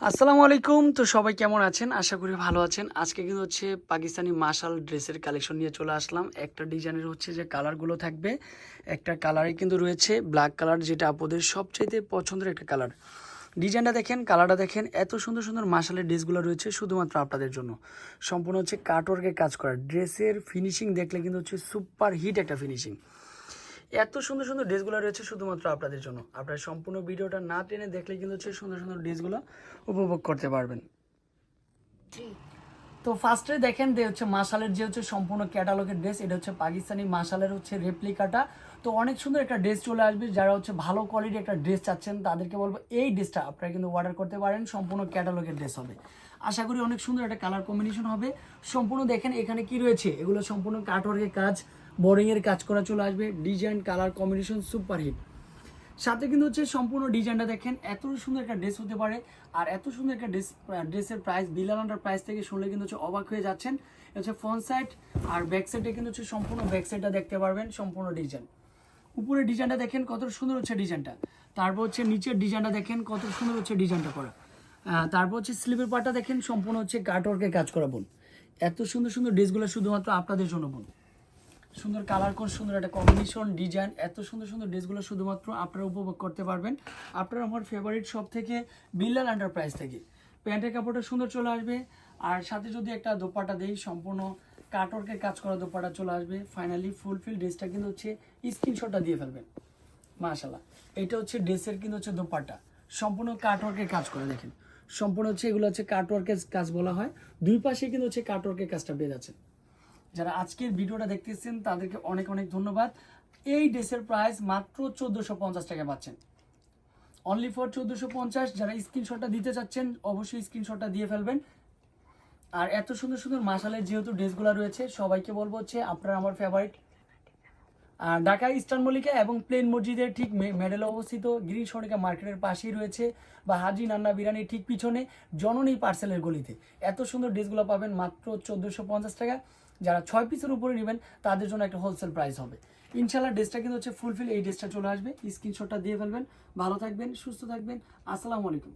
আসসালামু আলাইকুম। তো সবাই কেমন আছেন? আশা করি ভালো আছেন। আজকে কিন্তু হচ্ছে পাকিস্তানি মাশাল ড্রেসের কালেকশন নিয়ে চলে আসলাম। একটা ডিজাইনের হচ্ছে যে কালারগুলো থাকবে। একটা কালারে কিন্তু রয়েছে, ব্ল্যাক কালার যেটা আপনাদের সবচাইতে পছন্দের একটা কালার। ডিজাইনটা দেখেন, কালারটা দেখেন, এত সুন্দর সুন্দর মাশালের ড্রেসগুলো রয়েছে শুধুমাত্র আপনাদের জন্য। সম্পূর্ণ হচ্ছে কাটওয়ার্কে কাজ করা। ড্রেসের ফিনিশিং দেখলে কিন্তু হচ্ছে সুপার হিট একটা ফিনিশিং এত সুন্দর সুন্দর ড্রেসগুলো রয়েছে শুধুমাত্র আপনাদের জন্য। আপনার সম্পূর্ণ ভিডিওটা না টেনে দেখলে কিন্তু হচ্ছে সুন্দর সুন্দর ড্রেসগুলো উপভোগ করতে পারবেন। তো ফার্স্টে দেখেন যে হচ্ছে মাসালের যে হচ্ছে সম্পূর্ণ ক্যাটালগের ড্রেস এটা হচ্ছে পাকিস্তানি মাসালের হচ্ছে রেপ্লিকাটা তো অনেক সুন্দর একটা ড্রেস চলে আসবে। যারা হচ্ছে ভালো কোয়ালিটি একটা ড্রেস চাচ্ছেন, তাদেরকে বলব এই ড্রেসটা আপনারা কিন্তু অর্ডার করতে পারেন। সম্পূর্ণ ক্যাটালগের ড্রেস হবে। আশা করি অনেক সুন্দর একটা কালার কম্বিনেশন হবে। সম্পূর্ণ দেখেন এখানে কি রয়েছে? এগুলো সম্পূর্ণ কাটওয়ার্কের কাজ বোরিং এর কাজ করা চলে আসবে। Design colour combination super hit সাথে কিন্তু হচ্ছে সম্পূর্ণ ডিজাইনটা দেখেন, এত সুন্দর একটা ড্রেস হতে পারে। আর এত সুন্দর একটা ড্রেস ড্রেসের প্রাইস বিলালান্ডার প্রাইস থেকে শুনলে কিন্তু হচ্ছে অবাক হয়ে যাচ্ছেন। হচ্ছে ফ্রন্ট সাইড আর ব্যাক সাইডে কিন্তু হচ্ছে সম্পূর্ণ ব্যাক সাইডটা দেখতে পারবেন, সম্পূর্ণ ডিজাইন উপরে ডিজাইনটা দেখেন, কত সুন্দর হচ্ছে ডিজাইনটা তারপর হচ্ছে নিচের ডিজাইনটা দেখেন, কত সুন্দর হচ্ছে ডিজাইনটা করা। তারপর হচ্ছে স্লিপের পার্টটা দেখেন, সম্পূর্ণ হচ্ছে কাটওয়ার্কের কাজ করা বোন। এত সুন্দর সুন্দর ড্রেসগুলো শুধুমাত্র আপনাদের জন্য বোন। সুন্দর কালার কোড সুন্দর একটা কম্বিনেশন ডিজাইন এত সুন্দর সুন্দর ড্রেসগুলো শুধুমাত্র আপনারা উপভোগ করতে পারবেন। আপনার আমার ফেভারিট শপ থেকে বিল্লাল এন্টারপ্রাইজ থেকে। প্যান্টের কাপড়টা সুন্দর চলে আসবে। আর সাথে যদি একটা দোপাটা দেই, সম্পূর্ণ কাটওয়ার্কের কাজ করা দোপাটা চলে আসবে। ফাইনালি ফুলফিল ড্রেসটা কিন্তু হচ্ছে স্ক্রিনশটটা দিয়ে ফেলবেন। মাশাল্লাহ এটা হচ্ছে ড্রেসের কিন্তু হচ্ছে দোপাট্টা। সম্পূর্ণ কাটওয়ার্কের কাজ করে, দেখেন। সম্পূর্ণ হচ্ছে এগুলো হচ্ছে কাটওয়ার্কের কাজ বলা হয়। দুই পাশে কিন্তু হচ্ছে কাটওয়ার্কের কাজটা পেয়ে আছে। যারা আজকের ভিডিওটা দেখতেছেন, তাদেরকে অনেক অনেক ধন্যবাদ। এই ড্রেসের প্রাইস মাত্র চোদ্দোশো পঞ্চাশ টাকা পাচ্ছেন। অনলি ফর চোদ্দোশো পঞ্চাশ, যারা স্ক্রিনশটটা দিতে চাচ্ছেন, অবশ্যই স্ক্রিনশটটা দিয়ে ফেলবেন। আর এত সুন্দর সুন্দর মাসালের যেহেতু ড্রেসগুলো রয়েছে, সবাইকে বলব হচ্ছে আপনারা আমার ফেভারিট ঢাকা ইস্টার্ন মল্লিকা এবং প্লেন মসজিদের ঠিক মেডেলে অবস্থিত গ্রিন সরিকা মার্কেটের পাশেই রয়েছে বা হাজি নান্না বিরানি ঠিক পিছনে জননী পার্সেলের গলিতে। এত সুন্দর ড্রেসগুলো পাবেন মাত্র চোদ্দোশো পঞ্চাশ টাকা। যারা ছয় পিসের উপরে নেবেন, তাদের জন্য একটা হোলসেল প্রাইস হবে। ইনশাল্লাহ ড্রেসটা কিন্তু হচ্ছে ফুলফিল এই ড্রেসটা চলে আসবে। স্ক্রিনশটটা দিয়ে ফেলবেন। ভালো থাকবেন, সুস্থ থাকবেন। আসসালামু আলাইকুম।